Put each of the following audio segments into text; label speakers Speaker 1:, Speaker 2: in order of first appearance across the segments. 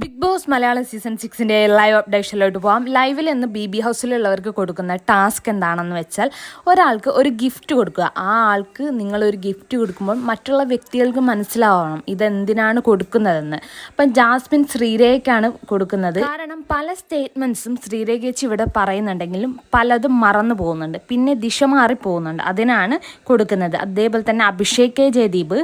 Speaker 1: Big Boss Malayalam season സിക്സിന്റെ live അപ്ഡേഷനിലോട്ട് പോകാം ലൈവിൽ ഇന്ന് ബി ബി ഹൗസിലുള്ളവർക്ക് കൊടുക്കുന്ന ടാസ്ക് എന്താണെന്ന് വെച്ചാൽ ഒരാൾക്ക് ഒരു ഗിഫ്റ്റ് കൊടുക്കുക. ആ ആൾക്ക് നിങ്ങളൊരു ഗിഫ്റ്റ് കൊടുക്കുമ്പോൾ മറ്റുള്ള വ്യക്തികൾക്ക് മനസ്സിലാവണം ഇതെന്തിനാണ് കൊടുക്കുന്നതെന്ന്. അപ്പം ജാസ്മിൻ ശ്രീരേഖയ്ക്കാണ് കൊടുക്കുന്നത്. കാരണം പല സ്റ്റേറ്റ്മെൻസും ശ്രീരേഖ ചേച്ചി ഇവിടെ പറയുന്നുണ്ടെങ്കിലും പലതും മറന്നു പോകുന്നുണ്ട്. പിന്നെ ദിശ മാറി പോകുന്നുണ്ട്. അതിനാണ് കൊടുക്കുന്നത്. അതേപോലെ തന്നെ അഭിഷേക് കെ ജയദീപ്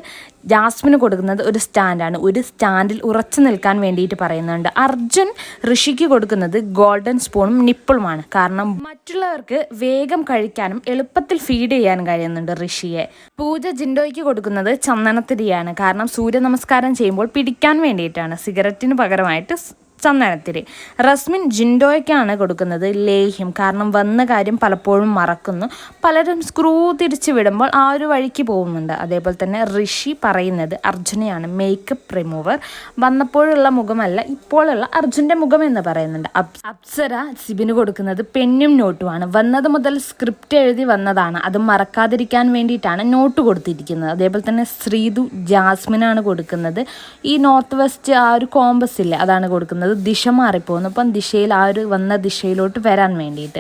Speaker 1: ജാസ്മിന് കൊടുക്കുന്നത് ഒരു സ്റ്റാൻഡാണ് ഒരു സ്റ്റാൻഡിൽ ഉറച്ചു നിൽക്കാൻ വേണ്ടിയിട്ട് പറയുന്നുണ്ട്. അർജുൻ ഋഷിക്ക് കൊടുക്കുന്നത് ഗോൾഡൻ സ്പൂണും നിപ്പിളുമാണ്. കാരണം മറ്റുള്ളവർക്ക് വേഗം കഴിക്കാനും എളുപ്പത്തിൽ ഫീഡ് ചെയ്യാനും കഴിയുന്നുണ്ട് ഋഷിയെ. പൂജ ജിൻഡോയ്ക്ക് കൊടുക്കുന്നത് ചന്ദനത്തിരിയാണ്. കാരണം സൂര്യ നമസ്കാരം ചെയ്യുമ്പോൾ പിടിക്കാൻ വേണ്ടിയിട്ടാണ്. സിഗരറ്റിന് പകരമായിട്ട് ചന്ദനത്തിരി റസ്മിൻ ജിൻഡോയ്ക്കാണ് കൊടുക്കുന്നത് ലേഹ്യം. കാരണം വന്ന കാര്യം പലപ്പോഴും മറക്കുന്നു. പലരും സ്ക്രൂ തിരിച്ചു വിടുമ്പോൾ ആ ഒരു വഴിക്ക് പോകുന്നുണ്ട്. അതേപോലെ തന്നെ ഋഷി പറയുന്നത് അർജുനെയാണ് മേക്കപ്പ് റിമൂവർ വന്നപ്പോഴുള്ള മുഖമല്ല ഇപ്പോഴുള്ള അർജുന്റെ മുഖം എന്ന് പറയുന്നുണ്ട്. അപ്സര സിബിന് കൊടുക്കുന്നത് പെണ്ണും നോട്ടുമാണ് വന്നത് മുതൽ സ്ക്രിപ്റ്റ് എഴുതി വന്നതാണ്. അത് മറക്കാതിരിക്കാൻ വേണ്ടിയിട്ടാണ് നോട്ട് കൊടുത്തിരിക്കുന്നത്. അതേപോലെ തന്നെ ശ്രീതു ജാസ്മിനാണ് കൊടുക്കുന്നത്. ഈ നോർത്ത് വെസ്റ്റ് ആ ഒരു കോമ്പസ് ഇല്ലേ അതാണ് കൊടുക്കുന്നത്. ദിശ മാറിപ്പോകുന്നു. അപ്പം ദിശയിൽ ആ ഒരു വന്ന ദിശയിലോട്ട് വരാൻ വേണ്ടിയിട്ട്.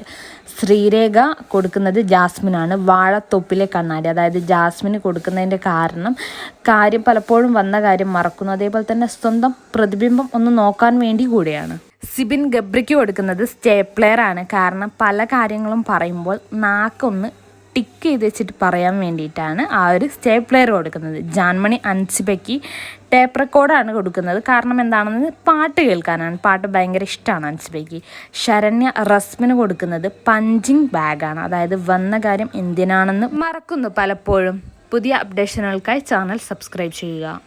Speaker 1: ശ്രീരേഖ കൊടുക്കുന്നത് ജാസ്മിനാണ്. വാഴത്തൊപ്പിലെ കണ്ണാടി. അതായത് ജാസ്മിന് കൊടുക്കുന്നതിന്റെ കാരണം കാര്യം പലപ്പോഴും വന്ന കാര്യം മറക്കുന്നു. അതേപോലെ തന്നെ സ്വന്തം പ്രതിബിംബം ഒന്ന് നോക്കാൻ വേണ്ടി കൂടിയാണ്. സിബിൻ ഗബ്രിക്ക് കൊടുക്കുന്നത് സ്റ്റേപ്ലെയർ ആണ് കാരണം പല കാര്യങ്ങളും പറയുമ്പോൾ നാക്കൊന്ന് ടിക്ക് ചെയ്ത് വെച്ചിട്ട് പറയാൻ വേണ്ടിയിട്ടാണ് ആ ഒരു സ്റ്റേപ്ലെയർ കൊടുക്കുന്നത്. ജാൻമണി അൻസിബയ്ക്ക് ടേപ്പ് റെക്കോർഡാണ് കൊടുക്കുന്നത്. കാരണം എന്താണെന്ന് പാട്ട് കേൾക്കാനാണ്. പാട്ട് ഭയങ്കര ഇഷ്ടമാണ് അൻസിബയ്ക്ക്. ശരണ്യ റസ്മിന് കൊടുക്കുന്നത് പഞ്ചിങ് ബാഗാണ്. അതായത് വന്ന കാര്യം എന്തിനാണെന്ന് മറക്കുന്നു പലപ്പോഴും. പുതിയ അപ്ഡേഷനുകൾക്കായി ചാനൽ സബ്സ്ക്രൈബ് ചെയ്യുക.